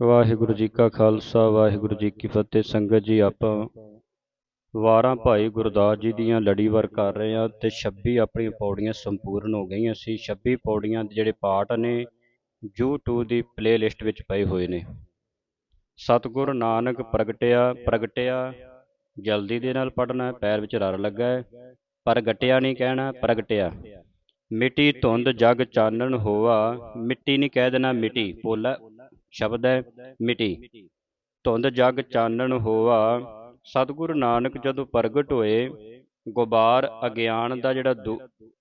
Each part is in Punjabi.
ਵਾਹਿਗੁਰੂ ਜੀ ਕਾ ਖਾਲਸਾ, ਵਾਹਿਗੁਰੂ ਜੀ ਕੀ ਫਤਿਹ। ਸੰਗਤ ਜੀ, ਆਪਾਂ ਵਾਰਾਂ ਭਾਈ ਗੁਰਦਾਸ ਜੀ ਦੀਆਂ ਲੜੀਵਾਰ ਕਰ ਰਹੇ ਹਾਂ ਤੇ 26 ਆਪਣੀਆਂ ਪੌੜੀਆਂ ਸੰਪੂਰਨ ਹੋ ਗਈਆਂ ਸੀ। 26 ਪੌੜੀਆਂ ਦੇ ਜਿਹੜੇ ਪਾਠ ਨੇ, YouTube ਦੀ ਪਲੇਲਿਸਟ ਵਿੱਚ ਪਏ ਹੋਏ ਨੇ। ਸਤਿਗੁਰ ਨਾਨਕ ਪ੍ਰਗਟਿਆ ਪ੍ਰਗਟਿਆ, ਜਲਦੀ ਦੇ ਨਾਲ ਪੜਨਾ ਪੈਰ ਵਿੱਚ ਰਰ ਲੱਗਾ ਹੈ। ਪ੍ਰਗਟਿਆ ਨਹੀਂ ਕਹਿਣਾ, ਪ੍ਰਗਟਿਆ। ਮਿੱਟੀ ਧੁੰਦ ਜਗ ਚਾਨਣ ਹੋਵਾ ਮਿੱਟੀ ਨਹੀਂ ਕਹਿ ਦੇਣਾ ਮਿੱਟੀ। ਪੋਲਾ ਸ਼ਬਦ ਹੈ ਮਿਟੀ। ਧੁੰਦ ਜਗ ਚਾਨਣ ਹੋਵਾ ਸਤਿਗੁਰੂ ਨਾਨਕ ਜਦੋਂ ਪ੍ਰਗਟ ਹੋਏ, ਗੁਬਾਰ ਅਗਿਆਨ ਦਾ ਜਿਹੜਾ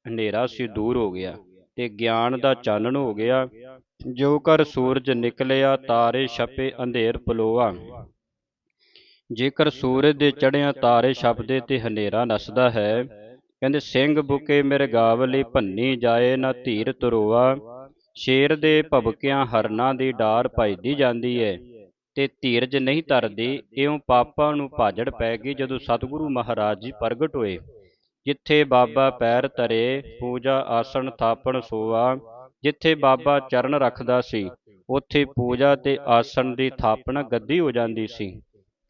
ਹਨੇਰਾ ਸੀ ਦੂਰ ਹੋ ਗਿਆ ਤੇ ਗਿਆਨ ਦਾ ਚਾਨਣ ਹੋ ਗਿਆ। ਜੋ ਕਰ ਸੂਰਜ ਨਿਕਲਿਆ, ਤਾਰੇ ਛਪੇ, ਅੰਧੇਰ ਪਲੋਆ। ਜੇਕਰ ਸੂਰਜ ਦੇ ਚੜਿਆ ਤਾਰੇ ਛਪਦੇ ਤੇ ਹਨੇਰਾ ਨਸਦਾ ਹੈ, ਕਹਿੰਦੇ, ਸਿੰਘ ਬੁਕੇ ਮੇਰੇ ਗਾਵ ਲਈ ਭੰਨੀ ਜਾਏ ਨਾ ਧੀਰ ਤਰੋਆ ਸ਼ੇਰ ਦੇ ਭਬਕਿਆਂ ਹਰਨਾਂ ਦੀ ਡਾਰ ਭਜਦੀ ਜਾਂਦੀ ਹੈ ਤੇ ਧੀਰਜ ਨਹੀਂ ਧਰਦੀ, ਇਉਂ ਪਾਪਾਂ ਨੂੰ ਭਾਜੜ ਪੈ ਗਈ ਜਦੋਂ ਸਤਿਗੁਰੂ ਮਹਾਰਾਜ ਜੀ ਪ੍ਰਗਟ ਹੋਏ। ਜਿੱਥੇ ਬਾਬਾ ਪੈਰ ਧਰੇ, ਪੂਜਾ ਆਸਣ ਥਾਪਣ ਸੋਆ, ਜਿੱਥੇ ਬਾਬਾ ਚਰਨ ਰੱਖਦਾ ਸੀ, ਉੱਥੇ ਪੂਜਾ ਤੇ ਆਸਣ ਦੀ ਥਾਪਣਾ ਗੱਦੀ ਹੋ ਜਾਂਦੀ ਸੀ।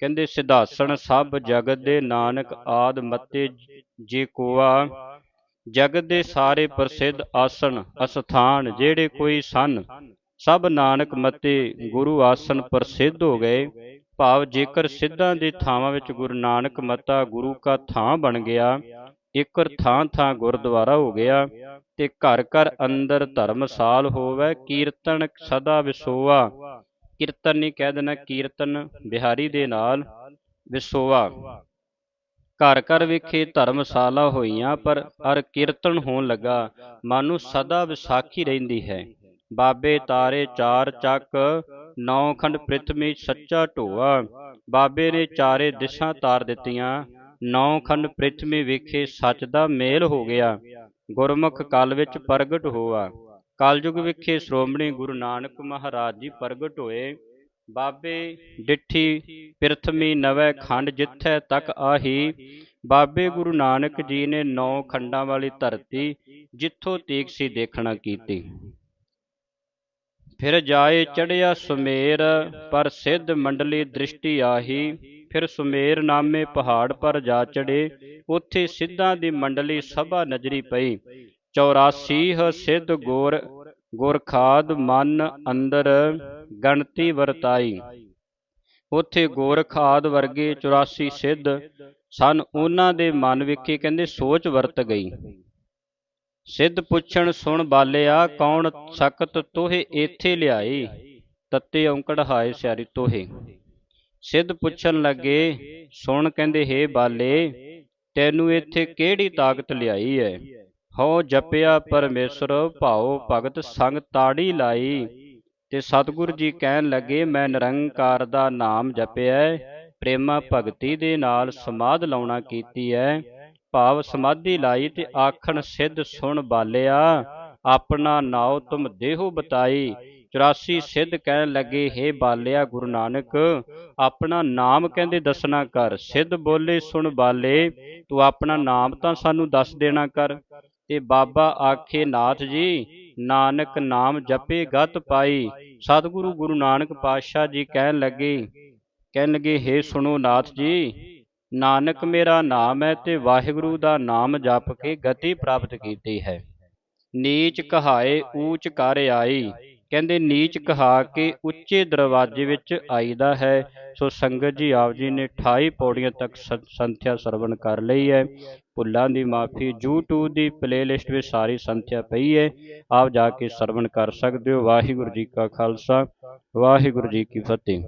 ਕਹਿੰਦੇ, ਸਿਧਾਸਣ ਸਭ ਜਗਤ ਦੇ ਨਾਨਕ ਆਦ ਮਤੇ ਜੇ ਕੋਆ ਜਗਤ ਦੇ ਸਾਰੇ ਪ੍ਰਸਿੱਧ ਆਸਣ, ਅਸਥਾਨ ਜਿਹੜੇ ਕੋਈ ਸਨ, ਸਭ ਨਾਨਕ ਮਤੇ ਗੁਰੂ ਆਸਣ ਪ੍ਰਸਿੱਧ ਹੋ ਗਏ। ਭਾਵ ਜੇਕਰ ਸਿੱਧਾਂ ਦੇ ਥਾਵਾਂ ਵਿੱਚ ਗੁਰੂ ਨਾਨਕ ਮਤਾ ਗੁਰੂ ਕਾ ਥਾਂ ਬਣ ਗਿਆ, ਇਕਰ ਥਾਂ ਥਾਂ ਗੁਰਦੁਆਰਾ ਹੋ ਗਿਆ, ਤੇ ਘਰ ਘਰ ਅੰਦਰ ਧਰਮਸਾਲ ਹੋਵੇ, ਕੀਰਤਨ ਸਦਾ ਵਿਸੋਆ ਕੀਰਤਨ ਨਹੀਂ ਕਹਿ ਦੇਣਾ, ਕੀਰਤਨ ਬਿਹਾਰੀ ਦੇ ਨਾਲ ਵਿਸੋਆ ਘਰ ਘਰ ਵਿਖੇ ਧਰਮਸ਼ਾਲਾ ਹੋਈਆਂ, ਪਰ ਅਰ ਕੀਰਤਨ ਹੋਣ ਲੱਗਾ। ਮਨ ਸਦਾ ਵਿਸਾਖੀ ਰਹਿੰਦੀ ਹੈ। ਬਾਬੇ ਤਾਰੇ ਚਾਰ ਚੱਕ, ਨੌ ਖੰਡ ਪ੍ਰਿਥਵੀ ਸੱਚਾ ਢੋਆ। ਬਾਬੇ ਨੇ ਚਾਰੇ ਦਿਸ਼ਾਂ ਤਾਰ ਦਿੱਤੀਆਂ। ਨੌ ਖੰਡ ਪ੍ਰਿਥਵੀ ਵਿਖੇ ਸੱਚ ਦਾ ਮੇਲ ਹੋ ਗਿਆ। ਗੁਰਮੁਖ ਕਾਲ ਵਿੱਚ ਪ੍ਰਗਟ ਹੋਆ। ਕਲਯੁਗ ਵਿਖੇ ਸ਼੍ਰੋਮਣੀ ਗੁਰੂ ਨਾਨਕ ਮਹਾਰਾਜ ਜੀ ਪ੍ਰਗਟ ਹੋਏ। ਬਾਬੇ ਡਿੱਠੀ ਪ੍ਰਿਥਮੀ ਨਵੇਂ ਖੰਡ ਜਿੱਥੈ ਤੱਕ ਆਹੀ, ਬਾਬੇ ਗੁਰੂ ਨਾਨਕ ਜੀ ਨੇ ਨੌ ਖੰਡਾਂ ਵਾਲੀ ਧਰਤੀ ਜਿੱਥੋਂ ਤੀਕ ਸੀ ਦੇਖਣਾ ਕੀਤੀ। ਫਿਰ ਜਾਏ ਚੜਿਆ ਸੁਮੇਰ, ਪਰ ਸਿੱਧ ਮੰਡਲੀ ਦ੍ਰਿਸ਼ਟੀ ਆਹੀ, ਫਿਰ ਸੁਮੇਰ ਨਾਮੇ ਪਹਾੜ ਪਰ ਜਾ ਚੜੇ ਉੱਥੇ ਸਿੱਧਾਂ ਦੀ ਮੰਡਲੀ ਸਭਾ ਨਜ਼ਰੀ ਪਈ 84 ਸਿੱਧ ਗੋਰ ਗੁਰਖਾਦ ਮਨ ਅੰਦਰ ਗਣਤੀ ਵਰਤਾਈ। ਉਥੇ ਗੋਰਖਾਦ ਵਰਗੇ 84 ਸਿੱਧ ਸਨ। ਉਹਨਾਂ ਦੇ ਮਨ ਵਿਖੇ ਕਹਿੰਦੇ ਸੋਚ ਵਰਤ ਗਈ। ਸਿੱਧ ਪੁੱਛਣ, ਸੁਣ ਬਾਲਿਆ, ਕੌਣ ਸ਼ਕਤ ਤੋਹੇ ਇੱਥੇ ਲਿਆਏ? ਤੱਤੇ ਔਂਕੜ ਹਾਏ ਸਿਆਰੀ ਤੋਹੇ। ਸਿੱਧ ਪੁੱਛਣ ਲੱਗੇ, ਸੁਣ ਕਹਿੰਦੇ, ਹੇ ਬਾਲੇ, ਤੈਨੂੰ ਇੱਥੇ ਕਿਹੜੀ ਤਾਕਤ ਲਿਆਈ ਹੈ ਹਉ ਜਪਿਆ ਪਰਮੇਸ਼ਰ, ਭਾਉ ਭਗਤ ਸੰਗ ਤਾੜੀ ਲਾਈ। ਤੇ ਸਤਿਗੁਰ ਜੀ ਕਹਿਣ ਲੱਗੇ, ਮੈਂ ਨਿਰੰਕਾਰ ਦਾ ਨਾਮ ਜਪਿਆ ਪ੍ਰੇਮਾ ਭਗਤੀ ਦੇ ਨਾਲ ਸਮਾਧ ਲਾਉਣਾ ਕੀਤੀ ਹੈ ਭਾਵ ਸਮਾਧੀ ਲਾਈ ਤੇ ਆਖਣ, ਸਿੱਧ ਸੁਣ ਬਾਲਿਆ, ਆਪਣਾ ਨਾਉ ਤੁਮ ਦੇਹੋ ਬਤਾਈ। 84 ਸਿੱਧ ਕਹਿਣ ਲੱਗੇ हे ਬਾਲਿਆ ਗੁਰੂ ਨਾਨਕ, ਆਪਣਾ ਨਾਮ ਕਹਿੰਦੇ ਦੱਸਣਾ ਕਰ। ਸਿੱਧ ਬੋਲੇ, ਸੁਣ ਬਾਲੇ, ਤੂੰ ਆਪਣਾ ਨਾਮ ਤਾਂ ਸਾਨੂੰ ਦੱਸ ਦੇਣਾ ਕਰ। ਤੇ ਬਾਬਾ ਆਖੇ ਨਾਥ ਜੀ, ਨਾਨਕ ਨਾਮ ਜਪੇ ਗਤ ਪਾਈ। ਸਤਿਗੁਰੂ ਗੁਰੂ ਨਾਨਕ ਪਾਤਸ਼ਾਹ ਜੀ ਕਹਿਣ ਲੱਗੇ ਕਹਿਣ ਲੱਗੇ हे ਸੁਣੋ ਨਾਥ ਜੀ, ਨਾਨਕ ਮੇਰਾ ਨਾਮ ਹੈ ਤੇ ਵਾਹਿਗੁਰੂ ਦਾ ਨਾਮ ਜਪ ਕੇ ਗਤੀ ਪ੍ਰਾਪਤ ਕੀਤੀ ਹੈ। ਨੀਚ ਕਹਾਏ ਊਚ ਕਰ ਆਈ। ਕਹਿੰਦੇ ਨੀਚ ਕਹਾ ਕੇ ਉੱਚੇ ਦਰਵਾਜ਼ੇ ਵਿੱਚ ਆਈਦਾ ਹੈ। ਸੋ ਸੰਗਤ ਜੀ, ਆਪ ਜੀ ਨੇ 28 ਪੌੜੀਆਂ ਤੱਕ ਸੰਥਿਆ ਸਰਵਣ ਕਰ ਲਈ ਹੈ। ਭੁੱਲਾਂ ਦੀ ਮਾਫੀ YouTube ਦੀ ਪਲੇਲਿਸਟ ਵਿੱਚ ਸਾਰੀ ਸੰਥਿਆ ਪਈ ਹੈ। ਆਪ ਜਾ ਕੇ ਸਰਵਣ ਕਰ ਸਕਦੇ ਹੋ। ਵਾਹਿਗੁਰੂ ਜੀ ਕਾ ਖਾਲਸਾ, ਵਾਹਿਗੁਰੂ ਜੀ ਕੀ ਫਤਿਹ।